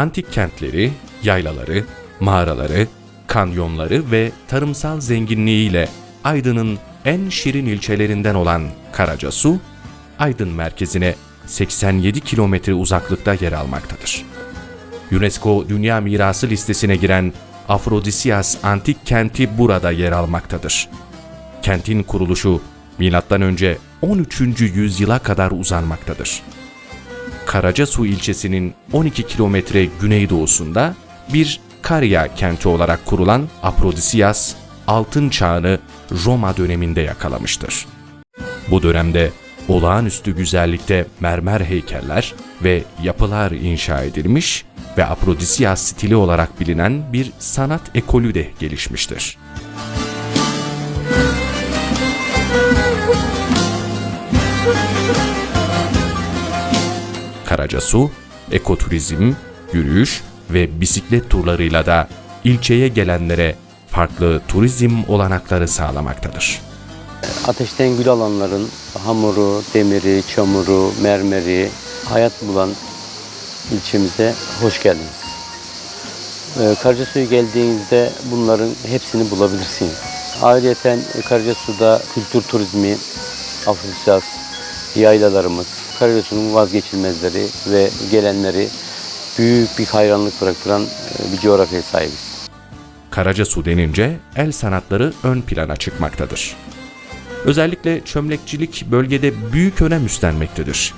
Antik kentleri, yaylaları, mağaraları, kanyonları ve tarımsal zenginliğiyle Aydın'ın en şirin ilçelerinden olan Karacasu, Aydın merkezine 87 kilometre uzaklıkta yer almaktadır. UNESCO Dünya Mirası listesine giren Afrodisias antik kenti burada yer almaktadır. Kentin kuruluşu M.Ö. 13. yüzyıla kadar uzanmaktadır. Karacasu ilçesinin 12 kilometre güneydoğusunda bir Karya kenti olarak kurulan Afrodisias, altın çağını Roma döneminde yakalamıştır. Bu dönemde olağanüstü güzellikte mermer heykeller ve yapılar inşa edilmiş ve Afrodisias stili olarak bilinen bir sanat ekolü de gelişmiştir. Karacasu, ekoturizm, yürüyüş ve bisiklet turlarıyla da ilçeye gelenlere farklı turizm olanakları sağlamaktadır. Ateşten gül alanların hamuru, demiri, çamuru, mermeri hayat bulan ilçemize hoş geldiniz. Ee, Karacasu'ya geldiğinizde bunların hepsini bulabilirsiniz. Ayrıca Karacasu'da kültür turizmi, Afrodisas, yaylalarımız, Karacasu'nun vazgeçilmezleri ve gelenleri büyük bir hayranlık bıraktıran e, bir coğrafyaya sahibiz. Karacasu denince el sanatları ön plana çıkmaktadır. Özellikle çömlekçilik bölgede büyük önem üstlenmektedir.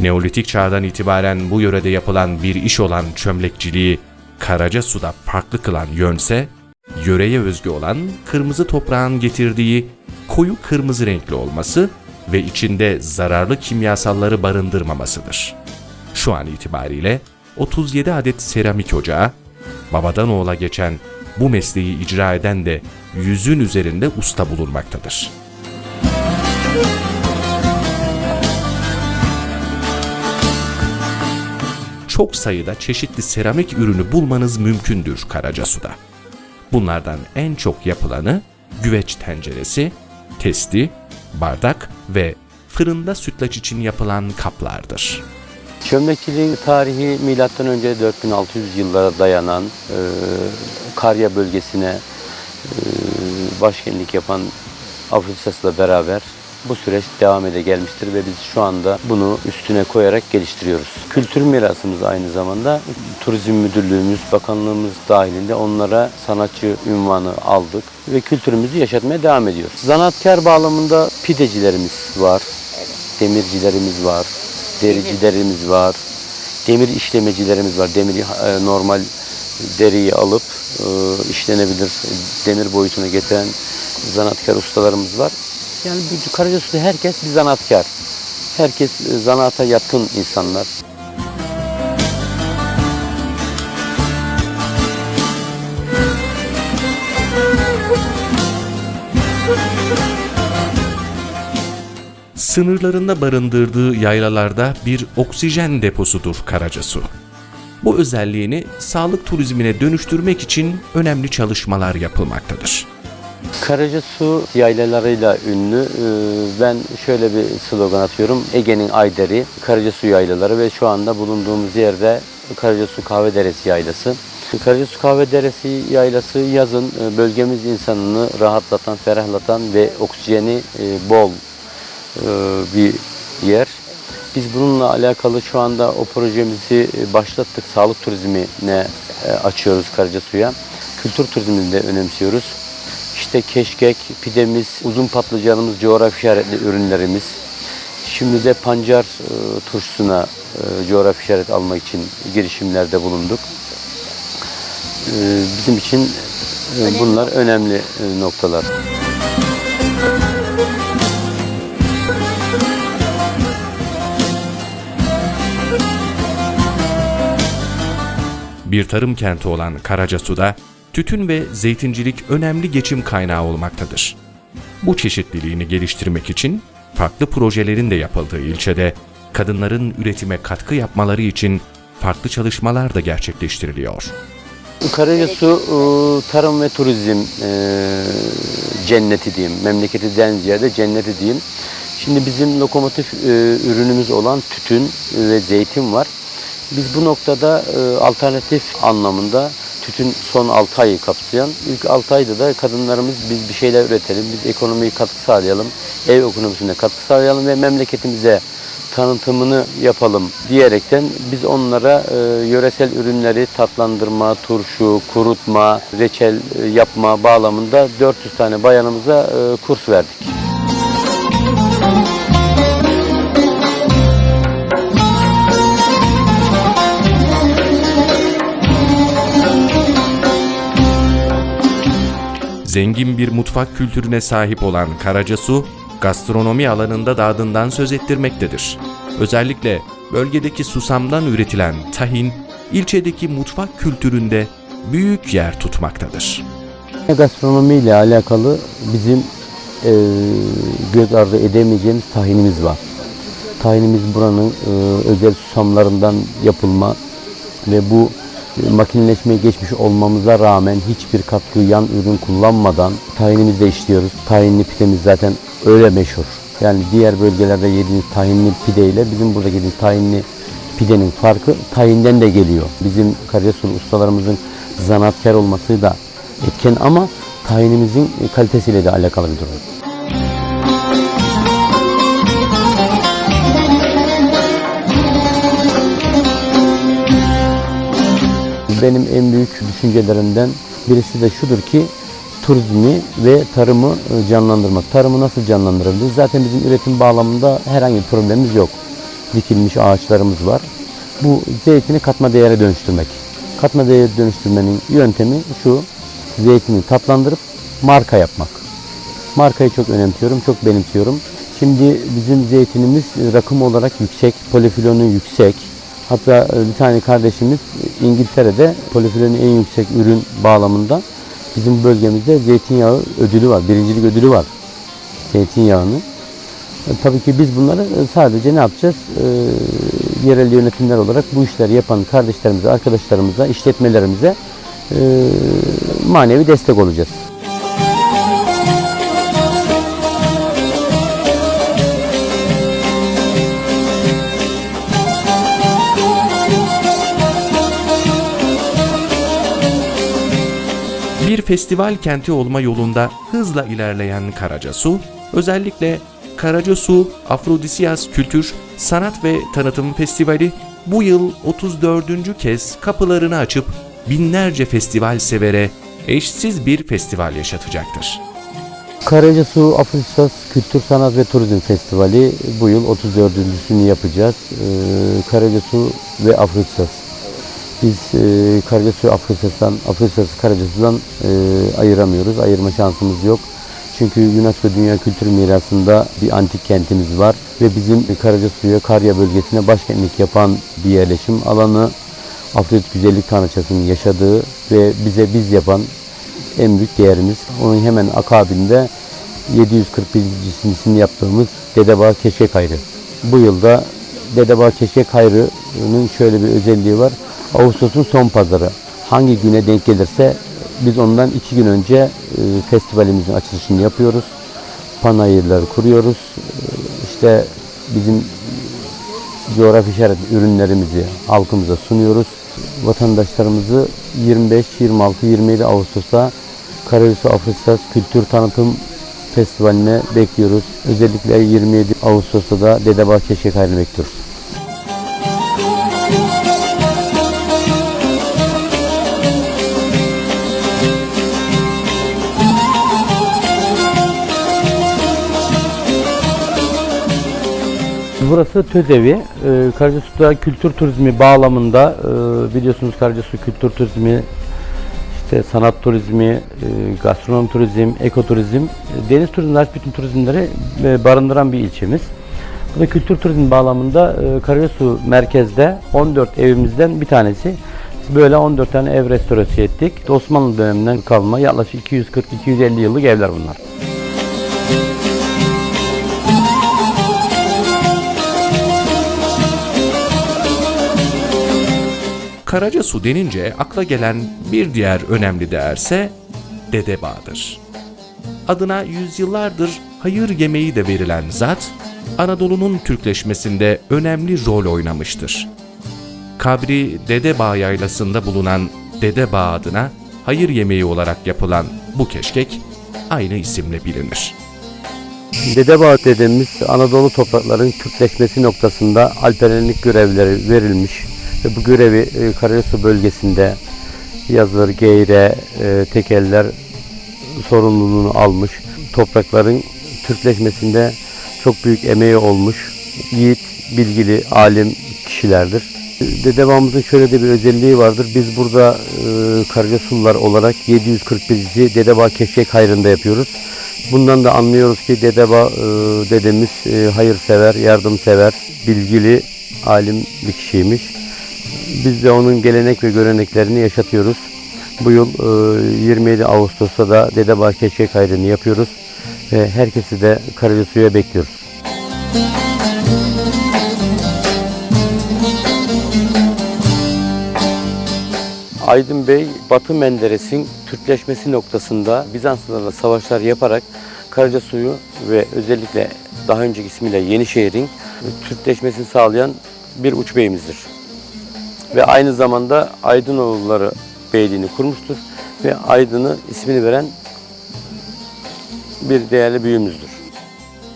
Neolitik çağdan itibaren bu yörede yapılan bir iş olan çömlekçiliği Karacasu'da farklı kılan yönse, yöreye özgü olan kırmızı toprağın getirdiği koyu kırmızı renkli olması ve içinde zararlı kimyasalları barındırmamasıdır. Şu an itibariyle 37 adet seramik ocağı, babadan oğula geçen bu mesleği icra eden de yüzün üzerinde usta bulunmaktadır. Çok sayıda çeşitli seramik ürünü bulmanız mümkündür Karacasu'da. Bunlardan en çok yapılanı güveç tenceresi, testi, bardak ve fırında sütlaç için yapılan kaplardır. Çömlekçiliğin tarihi milattan önce 4600 yıllara dayanan e, Karya bölgesine e, başkentlik yapan Afrodisas'la beraber bu süreç devam ede gelmiştir ve biz şu anda bunu üstüne koyarak geliştiriyoruz. Kültür mirasımız aynı zamanda Turizm Müdürlüğümüz, bakanlığımız dahilinde onlara sanatçı ünvanı aldık ve kültürümüzü yaşatmaya devam ediyoruz. Zanaatkar bağlamında pidecilerimiz var, demircilerimiz var, dericilerimiz var, demir işlemecilerimiz var. Demiri e, normal deriyi alıp e, işlenebilir demir boyutuna getiren zanaatkar ustalarımız var. Yani bu Karacasu'da herkes bir zanaatkar. Herkes e, zanaata yatkın insanlar. Sınırlarında barındırdığı yaylalarda bir oksijen deposudur Karacasu. Bu özelliğini sağlık turizmine dönüştürmek için önemli çalışmalar yapılmaktadır. Karacasu yaylalarıyla ünlü. Ee, Ben şöyle bir slogan atıyorum. Ege'nin Ayderi, Karacasu yaylaları ve şu anda bulunduğumuz yerde Karacasu Kahve Deresi yaylası. Karacasu Kahve Deresi yaylası yazın e, bölgemiz insanını rahatlatan, ferahlatan ve oksijeni e, bol bir yer. Biz bununla alakalı şu anda o projemizi e, başlattık. Sağlık turizmine e, açıyoruz Karacasu'ya. Kültür turizmini de önemsiyoruz. İşte keşkek, pidemiz, uzun patlıcanımız, coğrafi işaretli ürünlerimiz. Şimdi de pancar e, turşusuna e, coğrafi işaret almak için girişimlerde bulunduk. E, bizim için e, bunlar önemli e, noktalar. Bir tarım kenti olan Karacasu'da tütün ve zeytincilik önemli geçim kaynağı olmaktadır. Bu çeşitliliğini geliştirmek için farklı projelerin de yapıldığı ilçede kadınların üretime katkı yapmaları için farklı çalışmalar da gerçekleştiriliyor. Karacasu e, tarım ve turizm e, cenneti diyeyim. Memleketi ziyade cenneti diyeyim. Şimdi bizim lokomotif e, ürünümüz olan tütün ve zeytin var. Biz bu noktada e, alternatif anlamında tütün son 6 ayı kapsayan ilk 6 ayda da kadınlarımız biz bir şeyler üretelim, biz ekonomiye katkı sağlayalım, ev ekonomisine katkı sağlayalım ve memleketimize tanıtımını yapalım diyerekten biz onlara e, yöresel ürünleri tatlandırma, turşu, kurutma, reçel e, yapma bağlamında 400 tane bayanımıza e, kurs verdik. Zengin bir mutfak kültürüne sahip olan Karacasu, gastronomi alanında da adından söz ettirmektedir. Özellikle bölgedeki susamdan üretilen tahin, ilçedeki mutfak kültüründe büyük yer tutmaktadır. Gastronomi ile alakalı bizim e, göz ardı edemeyeceğimiz tahinimiz var. Tahinimiz buranın e, özel susamlarından yapılma ve bu makineleşmeye geçmiş olmamıza rağmen hiçbir katkı yan ürün kullanmadan tahinimizde işliyoruz. Tahinli pidemiz zaten öyle meşhur. Yani diğer bölgelerde yediğiniz tahinli pide ile bizim burada yediğimiz tahinli pidenin farkı tahinden de geliyor. Bizim Karacasul ustalarımızın zanaatkar olması da etken ama tayinimizin kalitesiyle de alakalı bir durum. Benim en büyük düşüncelerimden birisi de şudur ki turizmi ve tarımı e, canlandırmak. Tarımı nasıl canlandırabiliriz? Zaten bizim üretim bağlamında herhangi bir problemimiz yok. Dikilmiş ağaçlarımız var. Bu zeytini katma değere dönüştürmek. Katma değere dönüştürmenin yöntemi şu. Zeytini tatlandırıp marka yapmak. Markayı çok önemsiyorum, çok benimsiyorum. Şimdi bizim zeytinimiz rakım olarak yüksek, polifilonu yüksek. Hatta e, bir tane kardeşimiz İngiltere'de polifilonu en yüksek ürün bağlamında bizim bölgemizde zeytinyağı ödülü var, birincilik ödülü var zeytinyağını. E, Tabii ki biz bunları e, sadece ne yapacağız? E, yerel yönetimler olarak bu işleri yapan kardeşlerimize, arkadaşlarımıza, işletmelerimize e, manevi destek olacağız. Festival kenti olma yolunda hızla ilerleyen Karacasu, özellikle Karacasu Afrodisiyas Kültür, Sanat ve Tanıtım Festivali bu yıl 34. kez kapılarını açıp binlerce festival severe eşsiz bir festival yaşatacaktır. Karacasu Afrodisiyas Kültür Sanat ve Turizm Festivali bu yıl 34.sünü yapacağız. Ee, Karacasu ve Afrodisiyas. Biz e, Karacasu Afrodisiyas'tan, Afrodisiyas'ı Karacasu'dan e, ayıramıyoruz. Ayırma şansımız yok. Çünkü UNESCO Dünya Kültür Mirası'nda bir antik kentimiz var ve bizim Karacasu'ya, Karya bölgesine başkentlik yapan bir yerleşim alanı. Afrodit Güzellik Tanrıçası'nın yaşadığı ve bize biz yapan en büyük değerimiz. Onun hemen akabinde 741.sini yaptığımız Dedebağ Keşkek Hayrı. Bu yılda Dedebağ Keşkek Hayrı'nın şöyle bir özelliği var. Ağustos'un son pazarı. Hangi güne denk gelirse biz ondan iki gün önce e, festivalimizin açılışını yapıyoruz. Panayırları kuruyoruz. E, İşte bizim coğrafi işaret ürünlerimizi halkımıza sunuyoruz. Vatandaşlarımızı 25, 26, 27 Ağustos'ta Karacasu Afrodisiyas Kültür Tanıtım Festivali'ne bekliyoruz. Özellikle 27 Ağustos'ta da Dedebağ Hayrı'nı bekliyoruz. Burası Tözevi. Ee, Karacasu'da kültür turizmi bağlamında e, biliyorsunuz Karacasu kültür turizmi, işte sanat turizmi, e, gastronom turizm, ekoturizm, e, deniz turizmi bütün turizmleri e, barındıran bir ilçemiz. Bu da kültür turizmi bağlamında e, Karacasu merkezde 14 evimizden bir tanesi. Böyle 14 tane ev restorası ettik. Osmanlı döneminden kalma yaklaşık 240-250 yıllık evler bunlar. Karacasu denince akla gelen bir diğer önemli değerse Dedebağ'dır. Adına yüzyıllardır hayır yemeği de verilen zat, Anadolu'nun Türkleşmesinde önemli rol oynamıştır. kabri Dedebağ yaylasında bulunan Dedebağ adına hayır yemeği olarak yapılan bu keşkek aynı isimle bilinir. Dedebağ dedemiz Anadolu toprakların Kürtleşmesi noktasında alperenlik görevleri verilmiş bu görevi e, Karacasu bölgesinde Yazır, Geyre, e, Tekeller sorumluluğunu almış. Toprakların Türkleşmesinde çok büyük emeği olmuş. Yiğit, bilgili, alim kişilerdir. Dedebağımızın şöyle de bir özelliği vardır. Biz burada e, Karacasuliler olarak 741. Dedebağ Keşkek Hayrı'nda yapıyoruz. Bundan da anlıyoruz ki Dedebağ e, dedemiz e, hayırsever, yardımsever, bilgili, alim bir kişiymiş. Biz de onun gelenek ve göreneklerini yaşatıyoruz. Bu yıl e, 27 Ağustos'ta da Dedebağ Keşkek Hayrı'nı yapıyoruz. Herkesi de Karacasu'ya bekliyoruz. Aydın Bey, Batı Menderes'in Türkleşmesi noktasında Bizanslılarla savaşlar yaparak Karacasu'yu ve özellikle daha önceki ismiyle Yenişehir'in Türkleşmesini sağlayan bir uç beyimizdir. Ve aynı zamanda Aydınoğulları Beyliğini kurmuştur ve Aydın'ı ismini veren bir değerli büyüğümüzdür.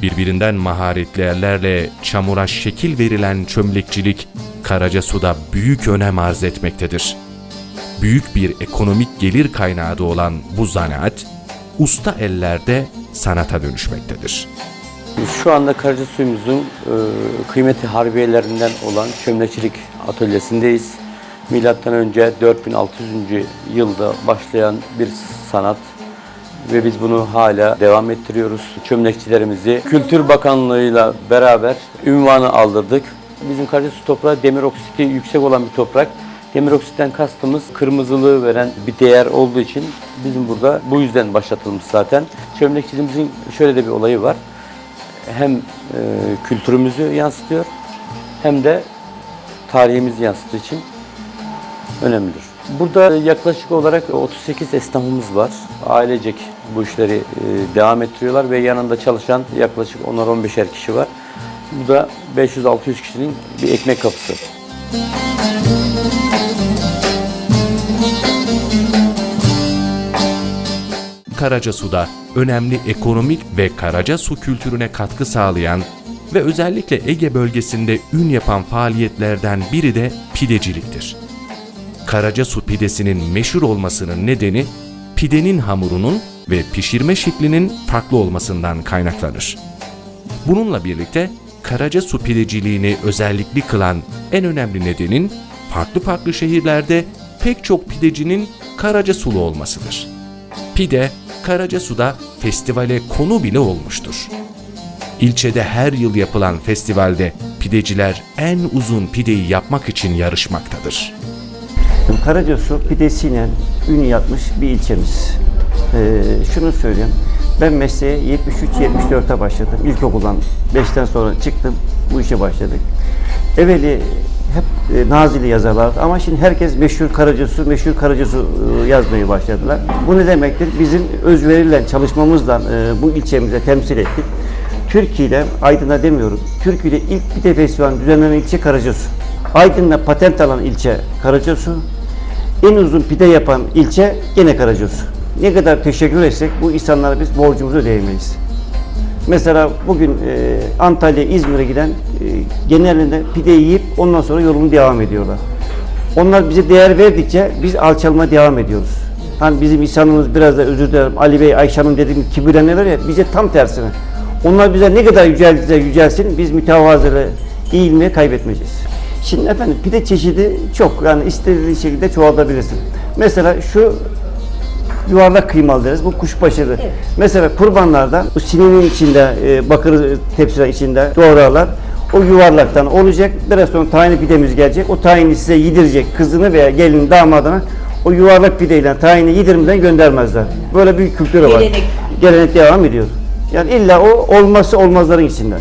Birbirinden maharetli ellerle çamura şekil verilen çömlekçilik Karacasu'da büyük önem arz etmektedir. Büyük bir ekonomik gelir kaynağı da olan bu zanaat, usta ellerde sanata dönüşmektedir. Şu anda Karacasuyumuzun e, kıymeti harbiyelerinden olan çömlekçilik atölyesindeyiz. Milattan önce 4600. yılda başlayan bir sanat ve biz bunu hala devam ettiriyoruz. Çömlekçilerimizi Kültür Bakanlığı'yla beraber ünvanı aldırdık. Bizim Karacasu toprağı demir oksiti yüksek olan bir toprak. Demir oksitten kastımız kırmızılığı veren bir değer olduğu için bizim burada bu yüzden başlatılmış zaten. Çömlekçiliğimizin şöyle de bir olayı var hem e, kültürümüzü yansıtıyor hem de tarihimizi yansıttığı için önemlidir. Burada yaklaşık olarak 38 esnafımız var. Ailecek bu işleri e, devam ettiriyorlar ve yanında çalışan yaklaşık 10'ar 15'er kişi var. Bu da 500-600 kişinin bir ekmek kapısı. Karacasu'da önemli ekonomik ve Karacasu kültürüne katkı sağlayan ve özellikle Ege bölgesinde ün yapan faaliyetlerden biri de pideciliktir. Karacasu pidesinin meşhur olmasının nedeni pidenin hamurunun ve pişirme şeklinin farklı olmasından kaynaklanır. Bununla birlikte Karacasu pideciliğini özellikli kılan en önemli nedenin farklı farklı şehirlerde pek çok pidecinin Karacasulu olmasıdır. Pide, Karacasu'da festivale konu bile olmuştur. İlçede her yıl yapılan festivalde pideciler en uzun pideyi yapmak için yarışmaktadır. Karacasu pidesiyle ün yapmış bir ilçemiz. Ee, şunu söyleyeyim. Ben mesleğe 73-74'te başladım. İlkokuldan 5'ten sonra çıktım. Bu işe başladık. Evveli hep e, Nazilli yazarlardı ama şimdi herkes meşhur Karacasu, meşhur Karacasu e, yazmaya başladılar. Bu ne demektir? Bizim özveriyle, çalışmamızla e, bu ilçemize temsil ettik. Türkiye ile Aydın'a demiyorum. Türkiye ile ilk pide festivali düzenlenen ilçe Karacasu. Aydın'la patent alan ilçe Karacasu. En uzun pide yapan ilçe gene Karacasu. Ne kadar teşekkür etsek bu insanlara biz borcumuzu ödeyemeyiz. Mesela bugün e, Antalya, İzmir'e giden e, genelinde pide yiyip ondan sonra yolunu devam ediyorlar. Onlar bize değer verdikçe biz alçalmaya devam ediyoruz. Hani bizim insanımız biraz da özür dilerim Ali Bey, Ayşe Hanım dediğimiz kibirlenme var ya bize tam tersine. Onlar bize ne kadar yüceltirse yücelsin biz mütevazılığı, eğilmeyi kaybetmeyeceğiz. Şimdi efendim pide çeşidi çok yani istediği şekilde çoğaltabilirsin. Mesela şu yuvarlak kıymalı deriz. Bu kuşbaşıdır. Mesela kurbanlarda bu sininin içinde, e, bakır tepsiler içinde doğrarlar. O yuvarlaktan olacak. Biraz sonra tahinli pidemiz gelecek. O tahini size yedirecek kızını veya gelin damadına. O yuvarlak pideyle tahini yedirmeden göndermezler. Böyle bir kültürü var. Gelenek. Gelenek devam ediyor. Yani illa o olması olmazların içinden.